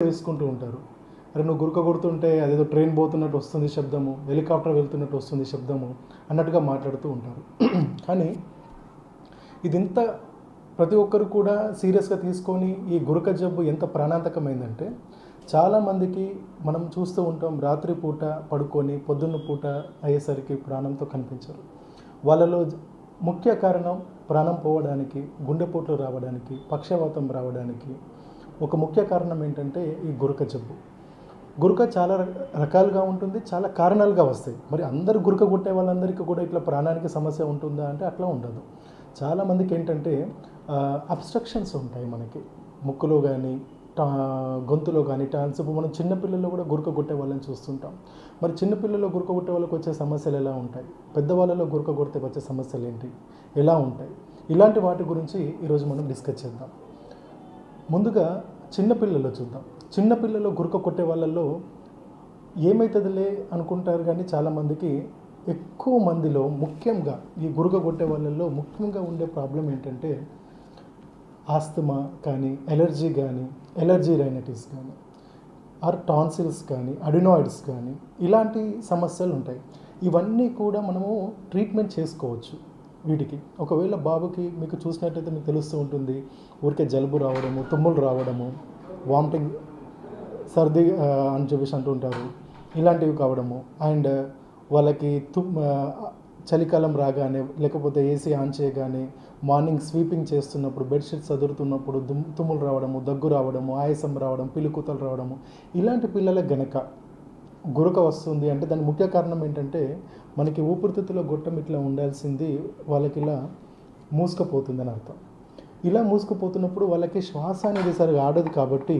వేసుకుంటూ ఉంటారు. అరే నువ్వు గురక కొడుతుంటే అదేదో ట్రైన్ పోతున్నట్టు వస్తుంది శబ్దము హెలికాప్టర్ వెళ్తున్నట్టు వస్తుంది శబ్దము అన్నట్టుగా మాట్లాడుతూ ఉంటారు. కానీ ఇదింత ప్రతి ఒక్కరు కూడా సీరియస్గా తీసుకొని ఈ గురక జబ్బు ఎంత ప్రాణాంతకమైందంటే చాలామందికి మనం చూస్తూ ఉంటాం రాత్రి పూట పడుకొని పొద్దున్న పూట అయ్యేసరికి ప్రాణంతో కనిపించరు. వాళ్ళలో ముఖ్య కారణం ప్రాణం పోవడానికి గుండెపోట్లు రావడానికి పక్షవాతం రావడానికి ఒక ముఖ్య కారణం ఏంటంటే ఈ గురక జబ్బు. గురక చాలా రకాలుగా ఉంటుంది చాలా కారణాలుగా వస్తాయి. మరి అందరు గురక కొట్టే వాళ్ళందరికీ కూడా ఇట్లా ప్రాణానికి సమస్య ఉంటుందా అంటే అట్లా ఉండదు. చాలామందికి ఏంటంటే అబ్స్ట్రక్షన్స్ ఉంటాయి మనకి. ముక్కులో కానీ టా గొంతులో కానీ టాన్స్ ఇప్పుడు మనం చిన్నపిల్లల్లో కూడా గురక కొట్టే వాళ్ళని చూస్తుంటాం. మరి చిన్నపిల్లల్లో గురక కొట్టే వాళ్ళకి వచ్చే సమస్యలు ఎలా ఉంటాయి? పెద్దవాళ్ళలో గురక కొడితే వచ్చే సమస్యలు ఏంటి? ఎలా ఉంటాయి? ఇలాంటి వాటి గురించి ఈరోజు మనం డిస్కస్ చేద్దాం. ముందుగా చిన్నపిల్లలు చూద్దాం. చిన్నపిల్లలు గురక కొట్టే వాళ్ళల్లో ఏమవుతుందిలే అనుకుంటారు కానీ చాలామందికి ఎక్కువ మందిలో ముఖ్యంగా ఈ గురక కొట్టే వాళ్ళల్లో ముఖ్యంగా ఉండే ప్రాబ్లం ఏంటంటే ఆస్తమా కానీ ఎలర్జీ కానీ ఎలర్జీ రైనటిస్ కానీ ఆర్ టాన్సిల్స్ కానీ అడినాయిడ్స్ కానీ ఇలాంటి సమస్యలు ఉంటాయి. ఇవన్నీ కూడా మనము ట్రీట్మెంట్ చేసుకోవచ్చు. వీటికి. ఒకవేళ బాబుకి మీకు చూసినట్టయితే మీకు తెలుస్తూ ఉంటుంది ఊరికే జలుబు రావడము తుమ్ములు రావడము వామిటింగ్ సర్ది అని చెప్పేసి అంటుంటారు. ఇలాంటివి కావడము. అండ్ వాళ్ళకి తు చలికాలం రాగానే లేకపోతే ఏసీ ఆన్ చేయగానే మార్నింగ్ స్వీపింగ్ చేస్తున్నప్పుడు బెడ్షీట్స్ చదురుతున్నప్పుడు దుమ్ తుమ్ములు రావడము దగ్గు రావడము ఆయాసం రావడం పిలుకుతలు రావడము ఇలాంటి పిల్లలకు గనక గురుక వస్తుంది అంటే దాని ముఖ్య కారణం ఏంటంటే మనకి ఊపిరితిత్తులో గొట్టం ఇట్లా ఉండాల్సింది వాళ్ళకి ఇలా మూసుకుపోతుందని అర్థం. ఇలా మూసుకుపోతున్నప్పుడు వాళ్ళకి శ్వాస అనేది సరిగా ఆడదు కాబట్టి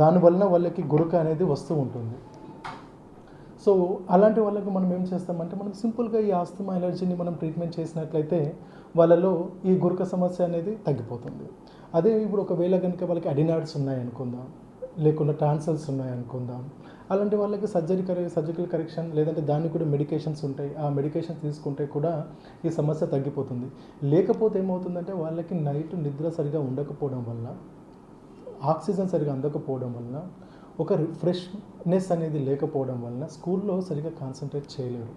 దానివలన వాళ్ళకి గురక అనేది వస్తూ ఉంటుంది. సో అలాంటి వాళ్ళకి మనం ఏం చేస్తామంటే మనం సింపుల్గా ఈ ఆస్తమా ఎలర్జీని మనం ట్రీట్మెంట్ చేసినట్లయితే వాళ్ళలో ఈ గురక సమస్య అనేది తగ్గిపోతుంది. అదే ఇప్పుడు ఒకవేళ కనుక వాళ్ళకి అడినాడ్స్ ఉన్నాయనుకుందాం లేకుండా ట్రాన్సల్స్ ఉన్నాయనుకుందాం అలాంటి వాళ్ళకి సర్జరీ కరె సర్జికల్ కరెక్షన్ లేదంటే దానికి కూడా మెడికేషన్స్ ఉంటాయి. ఆ మెడికేషన్ తీసుకుంటే కూడా ఈ సమస్య తగ్గిపోతుంది. లేకపోతే ఏమవుతుందంటే వాళ్ళకి నైట్ నిద్ర సరిగా ఉండకపోవడం వల్ల ఆక్సిజన్ సరిగా అందకపోవడం వలన ఒక ఫ్రెష్నెస్ అనేది లేకపోవడం వలన స్కూల్లో సరిగా కాన్సన్ట్రేట్ చేయలేరు.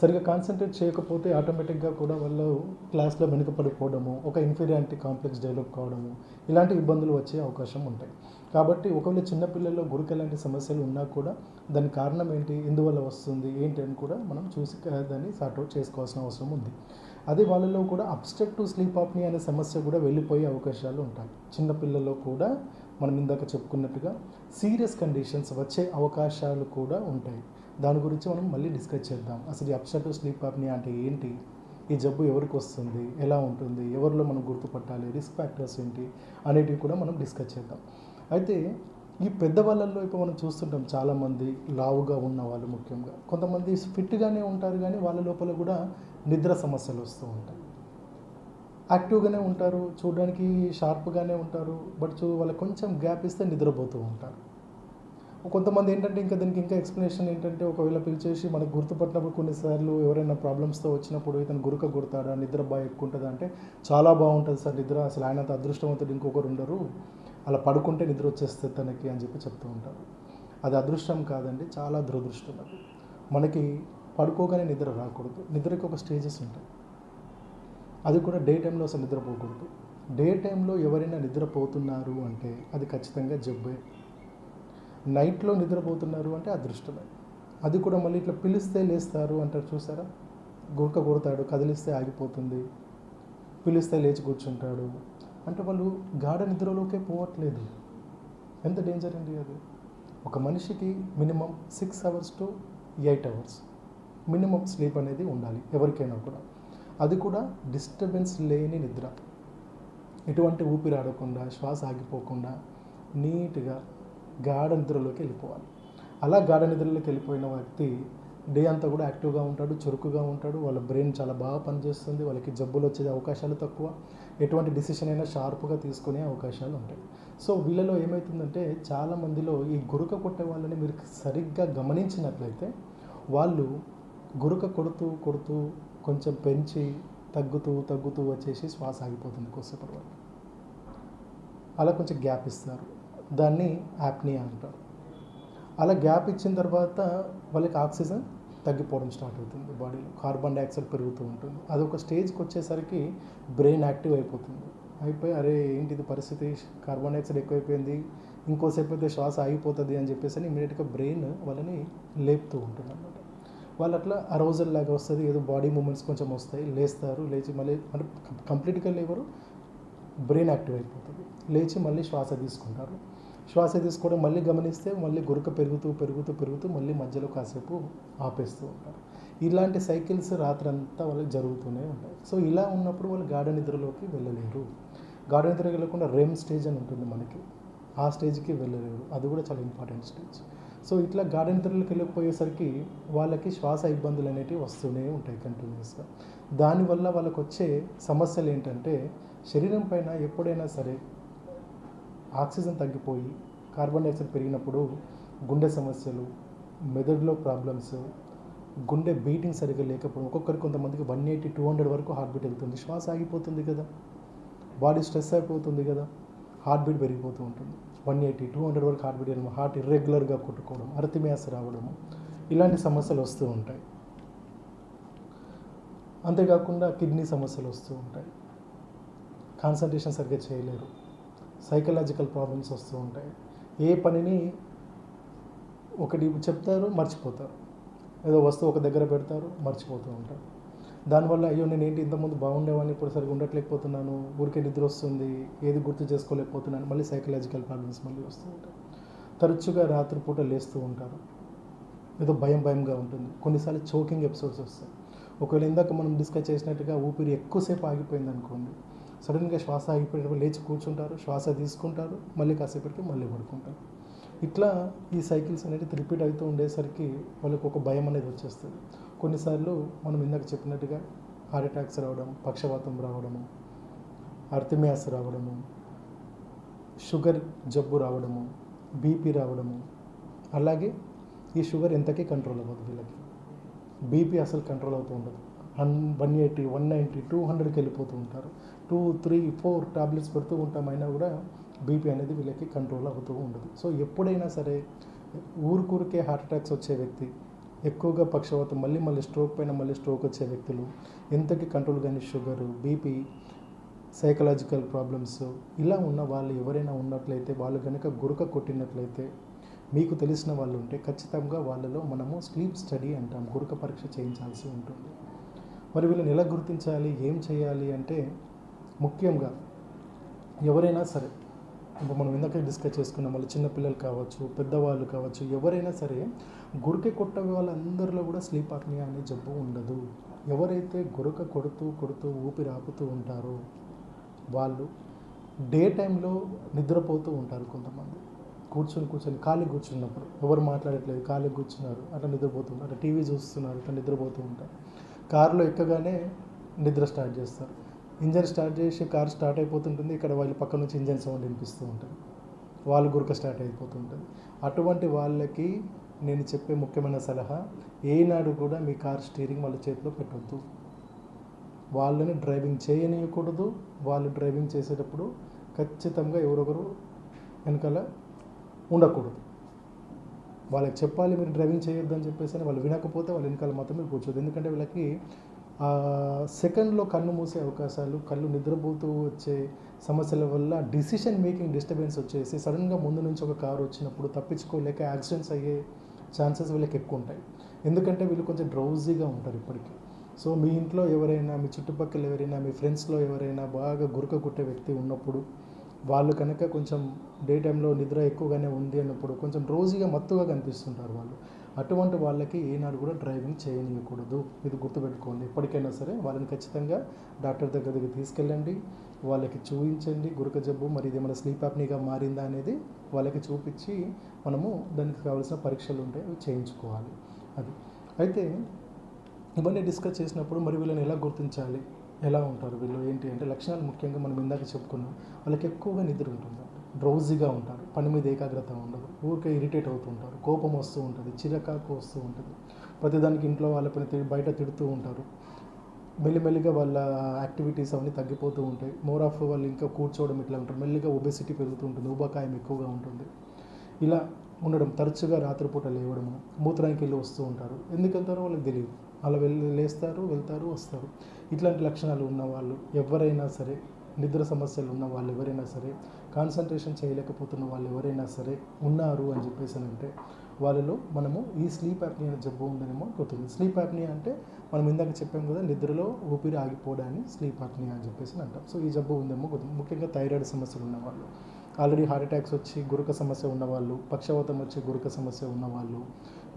సరిగా కాన్సన్ట్రేట్ చేయకపోతే ఆటోమేటిక్గా కూడా వాళ్ళు క్లాస్లో వెనుకపడిపోవడము ఒక ఇన్ఫీరియారిటీ కాంప్లెక్స్ డెవలప్ కావడము ఇలాంటి ఇబ్బందులు వచ్చే అవకాశం ఉంటాయి. కాబట్టి ఒకవేళ చిన్నపిల్లల్లో గురికి ఎలాంటి సమస్యలు ఉన్నా కూడా దాని కారణం ఏంటి ఎందువల్ల వస్తుంది ఏంటి అని కూడా మనం చూసి దాన్ని సార్ట్అవుట్ చేసుకోవాల్సిన అవసరం ఉంది. అదే వాళ్ళలో కూడా అబ్స్ట్రక్టివ్ స్లీప్ ఆప్ని అనే సమస్య కూడా వెళ్ళిపోయే అవకాశాలు ఉంటాయి. చిన్నపిల్లల్లో కూడా మనం ఇందాక చెప్పుకున్నట్టుగా సీరియస్ కండిషన్స్ వచ్చే అవకాశాలు కూడా ఉంటాయి. దాని గురించి మనం మళ్ళీ డిస్కస్ చేద్దాం. అసలు ఈ అబ్స్ట్రక్టివ్ స్లీప్ ఆప్ని అంటే ఏంటి? ఈ జబ్బు ఎవరికి వస్తుంది? ఎలా ఉంటుంది? ఎవరిలో మనం గుర్తుపట్టాలి? రిస్క్ ఫ్యాక్టర్స్ ఏంటి? అనేటివి కూడా మనం డిస్కస్ చేద్దాం. అయితే ఈ పెద్ద వాళ్ళల్లో ఇప్పుడు మనం చూస్తుంటాం చాలామంది లావుగా ఉన్న వాళ్ళు ముఖ్యంగా. కొంతమంది ఫిట్గానే ఉంటారు కానీ వాళ్ళ లోపల కూడా నిద్ర సమస్యలు వస్తూ ఉంటాయి. యాక్టివ్గానే ఉంటారు చూడడానికి షార్ప్గానే ఉంటారు బట్ చూ వాళ్ళకి కొంచెం గ్యాప్ ఇస్తే నిద్రపోతూ ఉంటారు. కొంతమంది ఏంటంటే ఇంకా దీనికి ఇంకా ఎక్స్ప్లెనేషన్ ఏంటంటే ఒకవేళ పిలిచేసి మనకు గుర్తుపట్టినప్పుడు కొన్నిసార్లు ఎవరైనా ప్రాబ్లమ్స్తో వచ్చినప్పుడు ఇతను గురుక గుర్తాడా నిద్ర బాగా ఎక్కువ ఉంటుందా అంటే చాలా బాగుంటుంది సార్ నిద్ర. అసలు ఆయనంత అదృష్టవంతుడు ఇంకొకరు ఉండరు. అలా పడుకుంటే నిద్ర వచ్చేస్తుంది తనకి అని చెప్పి చెప్తూ ఉంటారు. అది అదృష్టం కాదండి చాలా దురదృష్టం అది. మనకి పడుకోగానే నిద్ర రాకూడదు. నిద్రకి ఒక స్టేజెస్ ఉంటాయి. అది కూడా డే టైంలో అసలు నిద్రపోకూడదు. డే టైంలో ఎవరైనా నిద్రపోతున్నారు అంటే అది ఖచ్చితంగా జబ్బే. నైట్లో నిద్రపోతున్నారు అంటే అదృష్టమే. అది కూడా మళ్ళీ ఇట్లా పిలిస్తే లేస్తారు అంటారు చూసారా? గురక కొడతాడు కదిలిస్తే ఆగిపోతుంది. పిలిస్తే లేచి కూర్చుంటాడు. అంటే వాళ్ళు గాఢ నిద్రలోకే పోవట్లేదు. ఎంత డేంజర్ అండి అది? ఒక మనిషికి minimum six hours to eight hours minimum sleep అనేది ఉండాలి ఎవరికైనా కూడా. అది కూడా డిస్టర్బెన్స్ లేని నిద్ర. ఎటువంటి ఊపిరి ఆడకుండా శ్వాస ఆగిపోకుండా నీట్గా గాఢ నిద్రలోకి వెళ్ళిపోవాలి. అలా గాఢ నిద్రలోకి వెళ్ళిపోయిన వ్యక్తి డే అంతా కూడా యాక్టివ్గా ఉంటాడు చురుకుగా ఉంటాడు. వాళ్ళ బ్రెయిన్ చాలా బాగా పనిచేస్తుంది. వాళ్ళకి జబ్బులు వచ్చే అవకాశాలు తక్కువ. ఎటువంటి డిసిషన్ అయినా షార్ప్గా తీసుకునే అవకాశాలు ఉంటాయి. సో వీళ్ళలో ఏమవుతుందంటే చాలా మందిలో ఈ గురక కొట్టే వాళ్ళని మీరు సరిగ్గా గమనించినట్లయితే వాళ్ళు గురక కొడుతూ కొడుతూ కొంచెం పెంచి తగ్గుతూ తగ్గుతూ వచ్చేసి శ్వాస ఆగిపోతుంది కొద్దిసేపటి వరకు. అలా కొంచెం గ్యాప్ ఇస్తారు. దాన్ని యాప్నియా అంటారు. అలా గ్యాప్ ఇచ్చిన తర్వాత వాళ్ళకి ఆక్సిజన్ తగ్గిపోవడం స్టార్ట్ అవుతుంది బాడీలో. కార్బన్ డైఆక్సైడ్ పెరుగుతూ ఉంటుంది. అది ఒక స్టేజ్కి వచ్చేసరికి బ్రెయిన్ యాక్టివ్ అయిపోతుంది. అయిపోయి అరే ఏంటిది పరిస్థితి? కార్బన్ డైఆక్సైడ్ ఎక్కువైపోయింది. ఇంకోసేపు అయితే శ్వాస ఆగిపోతుంది అని చెప్పేసి అని ఇమీడియట్గా బ్రెయిన్ వాళ్ళని లేపుతూ ఉంటుంది అనమాట వాళ్ళు అట్లా అరోజల్ లాగా వస్తుంది. ఏదో బాడీ మూమెంట్స్ కొంచెం వస్తాయి. లేస్తారు. లేచి మళ్ళీ అంటే కంప్లీట్గా లేవరు. బ్రెయిన్ యాక్టివ్ అయిపోతుంది. లేచి మళ్ళీ శ్వాస తీసుకుంటారు. శ్వాస తీసుకోవడం మళ్ళీ గమనిస్తే మళ్ళీ గురక పెరుగుతూ పెరుగుతూ పెరుగుతూ మళ్ళీ మధ్యలో కాసేపు ఆపేస్తూ ఉంటారు. ఇలాంటి సైకిల్స్ రాత్రంతా వాళ్ళకి జరుగుతూనే ఉంటాయి. సో ఇలా ఉన్నప్పుడు వాళ్ళు గాఢ నిద్రలోకి వెళ్ళలేరు. గాఢ నిద్ర వెళ్ళకుండా రెమ్ స్టేజ్ అని ఉంటుంది మనకి. ఆ స్టేజ్కి వెళ్ళలేరు. అది కూడా చాలా ఇంపార్టెంట్ స్టేజ్. సో ఇట్లా గాఢ నిద్రలోకి వెళ్ళిపోయేసరికి వాళ్ళకి శ్వాస ఇబ్బందులు అనేటివి వస్తూనే ఉంటాయి కంటిన్యూస్గా. దానివల్ల వాళ్ళకు వచ్చే సమస్యలు ఏంటంటే శరీరం పైన ఎప్పుడైనా సరే ఆక్సిజన్ తగ్గిపోయి కార్బన్ డైఆక్సైడ్ పెరిగినప్పుడు గుండె సమస్యలు మెదడులో ప్రాబ్లమ్స్ గుండె బీటింగ్ సరిగ్గా లేకపోవడం ఒక్కొక్కరికి కొంతమందికి వన్ ఎయిటీ టూ హండ్రెడ్ వరకు హార్ట్ బీట్ వెళ్తుంది. శ్వాస ఆగిపోతుంది కదా. బాడీ స్ట్రెస్ అయిపోతుంది కదా. హార్ట్ బీట్ పెరిగిపోతూ ఉంటుంది. వన్ ఎయిటీ టూ హండ్రెడ్ వరకు హార్ట్ బీట్ వెళ్ళడం హార్ట్ ఇర్రెగ్యులర్గా కొట్టుకోవడం అరతిమేస రావడము ఇలాంటి సమస్యలు వస్తూ ఉంటాయి. అంతేకాకుండా కిడ్నీ సమస్యలు వస్తూ ఉంటాయి. కాన్సన్ట్రేషన్ సరిగ్గా చేయలేరు. సైకలాజికల్ ప్రాబ్లమ్స్ వస్తూ ఉంటాయి. ఏ పనిని ఒకటి చెప్తారు మర్చిపోతారు. ఏదో వస్తువు ఒక దగ్గర పెడతారు మర్చిపోతూ ఉంటారు. దానివల్ల అయ్యో నేను ఏంటి ఇంతకుముందు బాగుండేవాడిని ఇప్పుడు సరిగ్గా ఉండట్లేకపోతున్నాను ఊరికే నిద్ర వస్తుంది ఏది గుర్తు చేసుకోలేకపోతున్నాను మళ్ళీ సైకలాజికల్ ప్రాబ్లమ్స్ మళ్ళీ వస్తూ ఉంటాయి. తరచుగా రాత్రిపూట లేస్తూ ఉంటారు. ఏదో భయం భయంగా ఉంటుంది. కొన్నిసార్లు చోకింగ్ ఎపిసోడ్స్ వస్తాయి. ఒకవేళ ఇందాక మనం డిస్కస్ చేసినట్టుగా ఊపిరి ఎక్కువసేపు ఆగిపోయింది అనుకోండి సడన్గా శ్వాస ఆగిపోయేటప్పుడు లేచి కూర్చుంటారు శ్వాస తీసుకుంటారు మళ్ళీ కాసేపటికి మళ్ళీ పడుకుంటారు. ఇట్లా ఈ సైకిల్స్ అనేది రిపీట్ అవుతూ ఉండేసరికి వాళ్ళకి ఒక భయం అనేది వచ్చేస్తుంది. కొన్నిసార్లు మనం ఇందాక చెప్పినట్టుగా హార్ట్ అటాక్స్ రావడం పక్షవాతం రావడము అర్థమ్యాస్ రావడము షుగర్ జబ్బు రావడము బీపీ రావడము. అలాగే ఈ షుగర్ ఎంతకీ కంట్రోల్ అవ్వదు వీళ్ళకి. బీపీ అసలు కంట్రోల్ అవుతూ ఉండదు. One one eighty one ninety two హండ్రెడ్కి వెళ్ళిపోతూ ఉంటారు. టూ త్రీ ఫోర్ టాబ్లెట్స్ పెడుతూ ఉంటామైనా కూడా బీపీ అనేది వీళ్ళకి కంట్రోల్ అవుతూ ఉండదు. సో ఎప్పుడైనా సరే ఊరికూరికే హార్ట్ అటాక్స్ వచ్చే వ్యక్తి ఎక్కువగా పక్షవాతం మళ్ళీ మళ్ళీ స్ట్రోక్ పైన మళ్ళీ స్ట్రోక్ వచ్చే వ్యక్తులు ఎంతకి కంట్రోల్ కానీ షుగరు బీపీ సైకలాజికల్ ప్రాబ్లమ్స్ ఇలా ఉన్న వాళ్ళు ఎవరైనా ఉన్నట్లయితే వాళ్ళు కనుక గురక కొట్టినట్లయితే మీకు తెలిసిన వాళ్ళు ఉంటే ఖచ్చితంగా వాళ్ళలో మనము స్లీప్ స్టడీ అంటాం. గురక పరీక్ష చేయించాల్సి ఉంటుంది. మరి వీళ్ళని ఎలా గుర్తించాలి ఏం చేయాలి అంటే ముఖ్యంగా ఎవరైనా సరే ఇప్పుడు మనం ఇందాక డిస్కస్ చేసుకున్నాం వాళ్ళు చిన్నపిల్లలు కావచ్చు పెద్దవాళ్ళు కావచ్చు ఎవరైనా సరే గురక కొట్ట వాళ్ళందరిలో కూడా స్లీప్ ఆప్నియా అనే జబ్బు ఉండదు. ఎవరైతే గురక కొడుతూ కొడుతూ ఊపిరి ఆపుతూ ఉంటారో వాళ్ళు డే టైంలో నిద్రపోతూ ఉంటారు కొంతమంది. కూర్చొని కూర్చొని ఖాళీ కూర్చున్నప్పుడు ఎవరు మాట్లాడట్లేదు ఖాళీ కూర్చున్నారు అట్లా నిద్రపోతున్నారు అట్లా టీవీ చూస్తున్నారు అట్లా నిద్రపోతూ ఉంటారు. కారులో ఎక్కగానే నిద్ర స్టార్ట్ చేస్తారు. ఇంజన్ స్టార్ట్ చేసి కార్ స్టార్ట్ అయిపోతుంటుంది. ఇక్కడ వాళ్ళ పక్క నుంచి ఇంజన్ సౌండ్ వినిపిస్తూ ఉంటుంది. వాళ్ళు గురక స్టార్ట్ అయిపోతుంటుంది అటువంటి వాళ్ళకి నేను చెప్పే ముఖ్యమైన సలహా ఏనాడు కూడా మీ కార్ స్టీరింగ్ వాళ్ళ చేతిలో పెట్టొద్దు. వాళ్ళని డ్రైవింగ్ చేయనీయకూడదు. వాళ్ళు డ్రైవింగ్ చేసేటప్పుడు ఖచ్చితంగా ఎవరొకరు వెనకాల ఉండకూడదు. వాళ్ళకి చెప్పాలి మీరు డ్రైవింగ్ చేయొద్దని చెప్పేసి వాళ్ళు వినకపోతే వాళ్ళు వెనకాల మాత్రమే కూర్చోదు ఎందుకంటే వీళ్ళకి సెకండ్లో కన్ను మూసే అవకాశాలు కళ్ళు నిద్రపోతూ వచ్చే సమస్యల వల్ల డిసిషన్ మేకింగ్ డిస్టర్బెన్స్ వచ్చేసి సడన్గా ముందు నుంచి ఒక కారు వచ్చినప్పుడు తప్పించుకోలేక యాక్సిడెంట్స్ అయ్యే ఛాన్సెస్ వీళ్ళకి ఎక్కువ ఉంటాయి. ఎందుకంటే వీళ్ళు కొంచెం డ్రౌజీగా ఉంటారు ఇప్పటికీ. సో మీ ఇంట్లో ఎవరైనా మీ చుట్టుపక్కల ఎవరైనా మీ ఫ్రెండ్స్లో ఎవరైనా బాగా గురక కుట్టే వ్యక్తి ఉన్నప్పుడు వాళ్ళు కనుక కొంచెం డే టైంలో నిద్ర ఎక్కువగానే ఉంది అన్నప్పుడు కొంచెం రోజుగా మత్తుగా కనిపిస్తుంటారు వాళ్ళు. అటువంటి వాళ్ళకి ఏనాడు కూడా డ్రైవింగ్ చేయనీయకూడదు. ఇది గుర్తుపెట్టుకోండి. ఎప్పటికైనా సరే వాళ్ళని ఖచ్చితంగా డాక్టర్ దగ్గరికి తీసుకెళ్ళండి. వాళ్ళకి చూపించండి. గురక జబ్బు మరి ఇది ఏమైనా స్లీప్ యాప్నీగా మారిందా అనేది వాళ్ళకి చూపించి మనము దానికి కావాల్సిన పరీక్షలు ఉంటాయి అవి చేయించుకోవాలి. అది. అయితే ఇవన్నీ డిస్కస్ చేసినప్పుడు మరి వీళ్ళని ఎలా గుర్తించాలి? ఎలా ఉంటారు వీళ్ళు ఏంటి అంటే లక్షణాలు ముఖ్యంగా మనం ఇందాక చెప్పుకున్నాం. వాళ్ళకి ఎక్కువగా నిద్ర ఉంటుంది. డ్రౌజీగా ఉంటారు. పని మీద ఏకాగ్రత ఉండదు. ఊరికే ఇరిటేట్ అవుతూ ఉంటారు. కోపం వస్తూ ఉంటుంది. చిరకాకు వస్తూ ఉంటుంది. ప్రతిదానికి ఇంట్లో వాళ్ళ పని బయట తిడుతూ ఉంటారు. మెల్లిమెల్లిగా వాళ్ళ యాక్టివిటీస్ అవన్నీ తగ్గిపోతూ ఉంటాయి. మోర్ ఆఫ్ వాళ్ళు ఇంకా కూర్చోవడం ఇట్లా ఉంటారు? మెల్లిగా ఒబెసిటీ పెరుగుతూ ఉంటుంది. ఊబకాయం ఎక్కువగా ఉంటుంది. ఇలా ఉండడం తరచుగా రాత్రిపూట లేవడము మూత్రానికి వెళ్ళి వస్తూ ఉంటారు. ఎందుకు వెళ్తారో వాళ్ళకి తెలియదు. అలా వెళ్ళి లేస్తారు వెళ్తారు వస్తారు. ఇట్లాంటి లక్షణాలు ఉన్నవాళ్ళు ఎవరైనా సరే నిద్ర సమస్యలు ఉన్న వాళ్ళు ఎవరైనా సరే కాన్సన్ట్రేషన్ చేయలేకపోతున్న వాళ్ళు ఎవరైనా సరే ఉన్నారు అని చెప్పేసి అంటే వాళ్ళలో మనము ఈ స్లీప్ యాప్నియా అనే జబ్బు ఉందనేమో గుర్తుంది. స్లీప్ యాప్నియా అంటే మనం ఇందాక చెప్పాం కదా నిద్రలో ఊపిరి ఆగిపోవడాన్ని స్లీప్ యాప్నియా అని చెప్పేసి అంటాం. సో ఈ జబ్బు ఉందేమో గుర్తుంది. ముఖ్యంగా థైరాయిడ్ సమస్యలు ఉన్నవాళ్ళు. ఆల్రెడీ హార్ట్ అటాక్స్ వచ్చి గురుక సమస్య ఉన్నవాళ్ళు పక్షవాతం వచ్చి గురుక సమస్య ఉన్నవాళ్ళు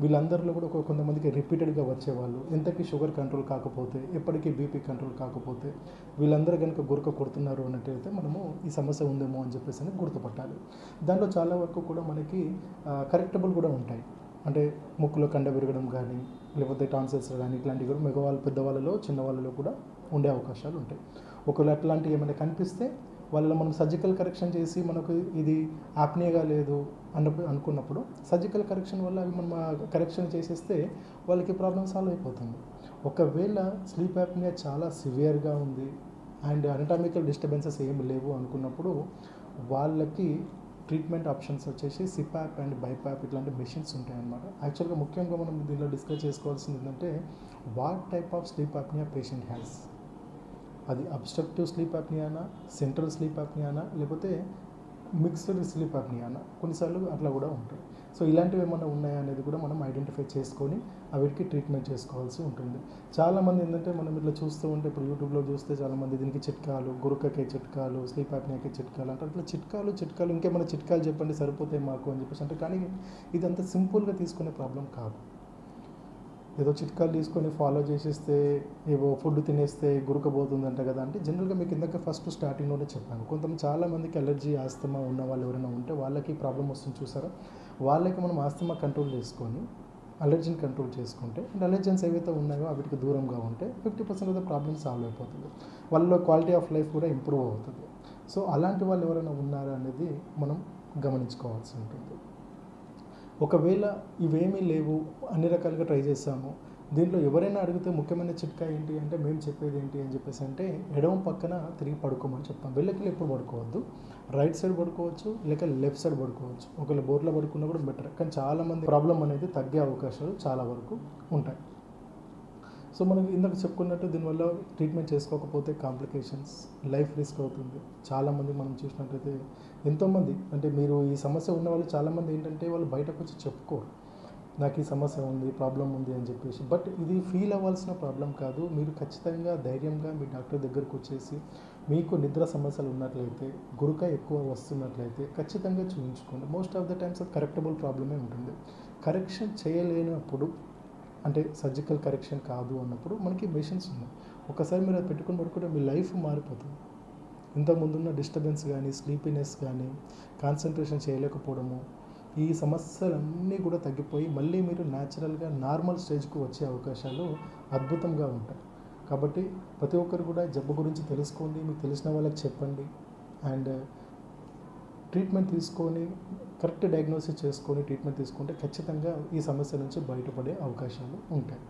వీళ్ళందరిలో కూడా ఒక కొంతమందికి రిపీటెడ్గా వచ్చేవాళ్ళు. ఎంతకీ షుగర్ కంట్రోల్ కాకపోతే ఎప్పటికీ బీపీ కంట్రోల్ కాకపోతే వీళ్ళందరూ కనుక గురక కొడుతున్నారు అన్నట్టయితే మనము ఈ సమస్య ఉందేమో అని చెప్పేసి అని గుర్తుపట్టాలి. దాంట్లో చాలా వరకు కూడా మనకి కరెక్టబుల్ కూడా ఉంటాయి. అంటే ముక్కులో కండ విరగడం కానీ లేకపోతే టాన్సెస్ కానీ ఇట్లాంటివి కూడా మగవాళ్ళు పెద్దవాళ్ళలో చిన్నవాళ్ళలో కూడా ఉండే అవకాశాలు ఉంటాయి. ఒకవేళ అట్లాంటివి ఏమైనా కనిపిస్తే వాళ్ళ మనం సర్జికల్ కరెక్షన్ చేసి మనకు ఇది ఆప్నియగా లేదు అన్న అనుకున్నప్పుడు సర్జికల్ కరెక్షన్ వల్ల అవి మనం కరెక్షన్ చేసేస్తే వాళ్ళకి ప్రాబ్లం సాల్వ్ అయిపోతుంది. ఒకవేళ స్లీప్ యాప్నియా చాలా సివియర్గా ఉంది అండ్ అనటామికల్ డిస్టర్బెన్సెస్ ఏమి లేవు అనుకున్నప్పుడు వాళ్ళకి ట్రీట్మెంట్ ఆప్షన్స్ వచ్చేసి సిపాప్ అండ్ బైపాప్ ఇట్లాంటి మెషిన్స్ ఉంటాయన్నమాట. యాక్చువల్గా ముఖ్యంగా మనం దీనిలో డిస్కస్ చేసుకోవాల్సింది ఏంటంటే what type of sleep apnea patient has అది అబ్స్ట్రక్టివ్ స్లీప్ అప్నియానా సెంట్రల్ స్లీప్ అప్నియానా లేకపోతే మిక్స్డ్ స్లీప్ అప్నియానా కొన్నిసార్లు అట్లా కూడా ఉంటాయి సో ఇలాంటివి ఏమైనా ఉన్నాయా అనేది కూడా మనం ఐడెంటిఫై చేసుకొని అవిటికి ట్రీట్మెంట్ చేసుకోవాల్సి ఉంటుంది. చాలామంది ఏంటంటే మనం ఇట్లా చూస్తూ ఉంటే ఇప్పుడు యూట్యూబ్లో చూస్తే చాలామంది దీనికి చిట్కాలు గురుకకే చిట్కాలు స్లీప్ యాప్నియాకే చిట్కాలు అంటే అట్లా చిట్కాలు చిట్కాలు ఇంకేమైనా చిట్కాలు చెప్పండి సరిపోతాయి మాకు అని చెప్పేసి అంటే కానీ ఇదంతా సింపుల్గా తీసుకునే ప్రాబ్లం కాదు. ఏదో చిట్కాలు తీసుకొని ఫాలో చేసేస్తే ఏవో ఫుడ్ తినేస్తే గురకబోతుందంట కదా. అంటే జనరల్గా మీకు ఇందాక ఫస్ట్ స్టార్టింగ్లోనే చెప్పాను. కొంత చాలామందికి అలర్జీ ఆస్తమా ఉన్న వాళ్ళు ఎవరైనా ఉంటే వాళ్ళకి ప్రాబ్లం వస్తుంది చూసారా? వాళ్ళకి మనం ఆస్తమా కంట్రోల్ చేసుకొని అలర్జీని కంట్రోల్ చేసుకుంటే అండ్ అలర్జెన్స్ ఏవైతే ఉన్నాయో వాటికి దూరంగా ఉంటే ఫిఫ్టీ పర్సెంట్ అయితే ద సాల్వ్ అయిపోతుంది. వాళ్ళలో క్వాలిటీ ఆఫ్ లైఫ్ కూడా ఇంప్రూవ్ అవుతుంది. సో అలాంటి వాళ్ళు ఎవరైనా ఉన్నారా అనేది మనం గమనించుకోవాల్సి ఉంటుంది. ఒకవేళ ఇవేమీ లేవు అన్ని రకాలుగా ట్రై చేసాము దీంట్లో ఎవరైనా అడిగితే ముఖ్యమైన చిట్కా ఏంటి అంటే మేము చెప్పేది ఏంటి? అని చెప్పేసి అంటే ఎడమ పక్కన తిరిగి పడుకోమని చెప్తాం. వెళ్ళకి ఎప్పుడు పడుకోవద్దు. రైట్ సైడ్ పడుకోవచ్చు లేక లెఫ్ట్ సైడ్ పడుకోవచ్చు. ఒకవేళ బోర్లో పడుకున్నా కూడా బెటర్ కానీ చాలామంది ప్రాబ్లం అనేది తగ్గే అవకాశాలు చాలా వరకు ఉంటాయి. సో మనకి ఇందాక చెప్పుకున్నట్టు దీనివల్ల ట్రీట్మెంట్ చేసుకోకపోతే కాంప్లికేషన్స్ లైఫ్ రిస్క్ అవుతుంది. చాలామంది మనం చూసినట్టయితే ఎంతోమంది అంటే మీరు ఈ సమస్య ఉన్న వాళ్ళు చాలామంది ఏంటంటే వాళ్ళు బయటకు వచ్చి చెప్పుకోరు. నాకు ఈ సమస్య ఉంది ప్రాబ్లం ఉంది అని చెప్పేసి. బట్ ఇది ఫీల్ అవ్వాల్సిన ప్రాబ్లం కాదు. మీరు ఖచ్చితంగా ధైర్యంగా మీ డాక్టర్ దగ్గరకు వచ్చేసి మీకు నిద్ర సమస్యలు ఉన్నట్లయితే గురుక ఎక్కువ వస్తున్నట్లయితే ఖచ్చితంగా చూపించుకోండి most of the times correctable ప్రాబ్లమే ఉంటుంది. కరెక్షన్ చేయలేనప్పుడు అంటే సర్జికల్ కరెక్షన్ కాదు అన్నప్పుడు మనకి మెషిన్స్ ఉన్నాయి ఒకసారి మీరు అది పెట్టుకుని పడుకుంటే మీ లైఫ్ మారిపోతుంది. ఇంతకుముందున్న డిస్టర్బెన్స్ కానీ స్లీపీనెస్ కానీ కాన్సన్ట్రేషన్ చేయలేకపోవడము ఈ సమస్యలన్నీ కూడా తగ్గిపోయి మళ్ళీ మీరు న్యాచురల్గా నార్మల్ స్టేజ్కి వచ్చే అవకాశాలు అద్భుతంగా ఉంటాయి. కాబట్టి ప్రతి ఒక్కరు కూడా జబ్బు గురించి తెలుసుకోండి మీకు తెలిసిన వాళ్ళకి చెప్పండి అండ్ ట్రీట్మెంట్ తీసుకొని కరెక్ట్ డయాగ్నోసిస్ చేసుకొని ట్రీట్మెంట్ తీసుకుంటే ఖచ్చితంగా ఈ సమస్య నుంచి బయటపడే అవకాశాలు ఉంటాయి.